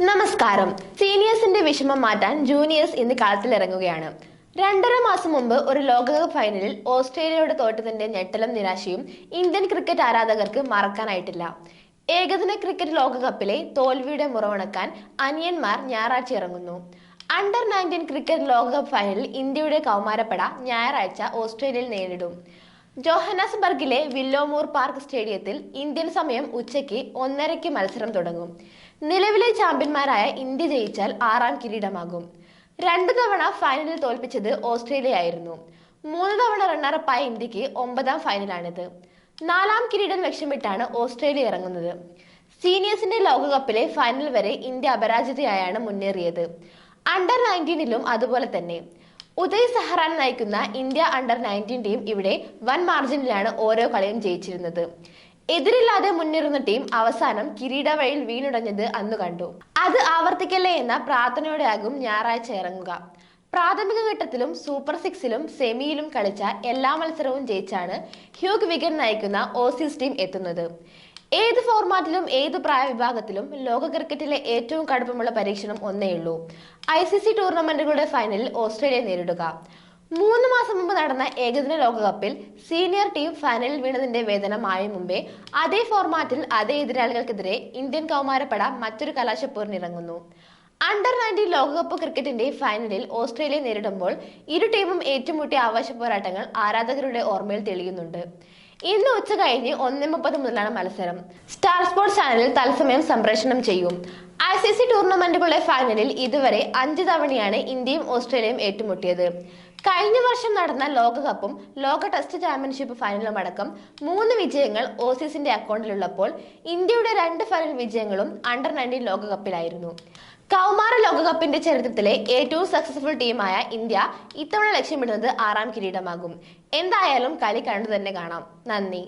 നമസ്കാരം. സീനിയേഴ്സിന്റെ വിഷമം മാറ്റാൻ ജൂനിയേഴ്സ് ഇന്ന് കളത്തിലിറങ്ങുകയാണ് രണ്ടര മാസം മുമ്പ് ഒരു ലോകകപ്പ് ഫൈനലിൽ ഓസ്ട്രേലിയയോട് തോറ്റതിന്റെ ഞെട്ടലും നിരാശയും ഇന്ത്യൻ ക്രിക്കറ്റ് ആരാധകർക്ക് മറക്കാനായിട്ടില്ല. ഏകദിന ക്രിക്കറ്റ് ലോകകപ്പിലെ തോൽവിയുടെ മുറവണക്കാൻ അനിയന്മാർ ഞായറാഴ്ച ഇറങ്ങുന്നു. അണ്ടർ നയന്റീൻ ക്രിക്കറ്റ് ലോകകപ്പ് ഫൈനലിൽ ഇന്ത്യയുടെ കൗമാരപ്പട ഞായറാഴ്ച ഓസ്ട്രേലിയയിൽ നേരിടും. ജോഹന്നാസ്ബർഗിലെ വില്ലോമൂർ പാർക്ക് സ്റ്റേഡിയത്തിൽ ഇന്ത്യൻ സമയം ഉച്ചയ്ക്ക് ഒന്നരയ്ക്ക് മത്സരം തുടങ്ങും. നിലവിലെ ചാമ്പ്യന്മാരായ ഇന്ത്യ ജയിച്ചാൽ ആറാം കിരീടമാകും. രണ്ടു തവണ ഫൈനലിൽ തോൽപ്പിച്ചത് ഓസ്ട്രേലിയയായിരുന്നു. മൂന്ന് തവണ റണ്ണറപ്പായ ഇന്ത്യയ്ക്ക് ഒമ്പതാം ഫൈനലാണിത്. നാലാം കിരീടം ലക്ഷ്യമിട്ടാണ് ഓസ്ട്രേലിയ ഇറങ്ങുന്നത്. സീനിയേഴ്സിന്റെ ലോകകപ്പിലെ ഫൈനൽ വരെ ഇന്ത്യ അപരാജിതയായാണ് മുന്നേറിയത്. അണ്ടർ നയന്റീനിലും അതുപോലെ തന്നെ. ഉദയ് സഹറാൻ നയിക്കുന്ന ഇന്ത്യ അണ്ടർ നയന്റീൻ ടീം ഇവിടെ വൻ മാർജിനിലാണ് ഓരോ കളിയും ജയിച്ചിരുന്നത്. എതിരില്ലാതെ മുന്നേറുന്ന ടീം അവസാനം കിരീട വഴിയിൽ വീണുടഞ്ഞത് അന്ന് കണ്ടു. അത് ആവർത്തിക്കല്ലേ എന്ന പ്രാർത്ഥനയോടെയാകും ഞായറാഴ്ച ഇറങ്ങുക. പ്രാഥമിക ഘട്ടത്തിലും സൂപ്പർ സിക്സിലും സെമിയിലും കളിച്ച എല്ലാ മത്സരവും ജയിച്ചാണ് ഹ്യൂഗ് വിഗൻ നയിക്കുന്ന ഓസീസ് ടീം എത്തുന്നത്. ഏത് ഫോർമാറ്റിലും ഏത് പ്രായവിഭാഗത്തിലും ലോക ക്രിക്കറ്റിലെ ഏറ്റവും കടുപ്പമുള്ള പരീക്ഷണം ഒന്നേയുള്ളൂ ഐ സി സി ടൂർണമെന്റുകളുടെ ഫൈനലിൽ ഓസ്ട്രേലിയ നേരിടുക. മൂന്ന് മാസം മുമ്പ് നടന്ന ഏകദിന ലോകകപ്പിൽ സീനിയർ ടീം ഫൈനലിൽ വീണതിന്റെ വേദന മായും മുമ്പേ അതേ ഫോർമാറ്റിൽ അതേ എതിരാളികൾക്കെതിരെ ഇന്ത്യൻ കൗമാരപ്പട മറ്റൊരു കലാശപ്പോരിനിറങ്ങുന്നു അണ്ടർ നയന്റീൻ ലോകകപ്പ് ക്രിക്കറ്റിന്റെ ഫൈനലിൽ ഓസ്ട്രേലിയ നേരിടുമ്പോൾ ഇരു ടീമും ഏറ്റുമുട്ടിയ ആവേശ പോരാട്ടങ്ങൾ ആരാധകരുടെ ഓർമ്മയിൽ തെളിയുന്നുണ്ട്. ഇന്ന് ഉച്ച കഴിഞ്ഞ് ഒന്നേ മുപ്പത് മുതലാണ് മത്സരം. സ്റ്റാർ സ്പോർട്സ് ചാനലിൽ തത്സമയം സംപ്രേഷണം ചെയ്യും. ഐ സി സി ടൂർണമെന്റുകളുടെ ഫൈനലിൽ ഇതുവരെ അഞ്ച് തവണയാണ് ഇന്ത്യയും ഓസ്ട്രേലിയയും ഏറ്റുമുട്ടിയത്. കഴിഞ്ഞ വർഷം നടന്ന ലോകകപ്പും ലോക ടെസ്റ്റ് ചാമ്പ്യൻഷിപ്പ് ഫൈനലും അടക്കം മൂന്ന് വിജയങ്ങൾ ഓസീസിന്റെ അക്കൗണ്ടിലുള്ളപ്പോൾ ഇന്ത്യയുടെ രണ്ട് ഫൈനൽ വിജയങ്ങളും അണ്ടർ നയന്റീൻ ലോകകപ്പിലായിരുന്നു. കൗമാര ലോകകപ്പിന്റെ ചരിത്രത്തിലെ ഏറ്റവും സക്സസ്ഫുൾ ടീമായ ഇന്ത്യ ഇത്തവണ ലക്ഷ്യമിടുന്നത് ആറാം കിരീടമാകും. എന്തായാലും കളി കണ്ടു തന്നെ കാണാം. നന്ദി.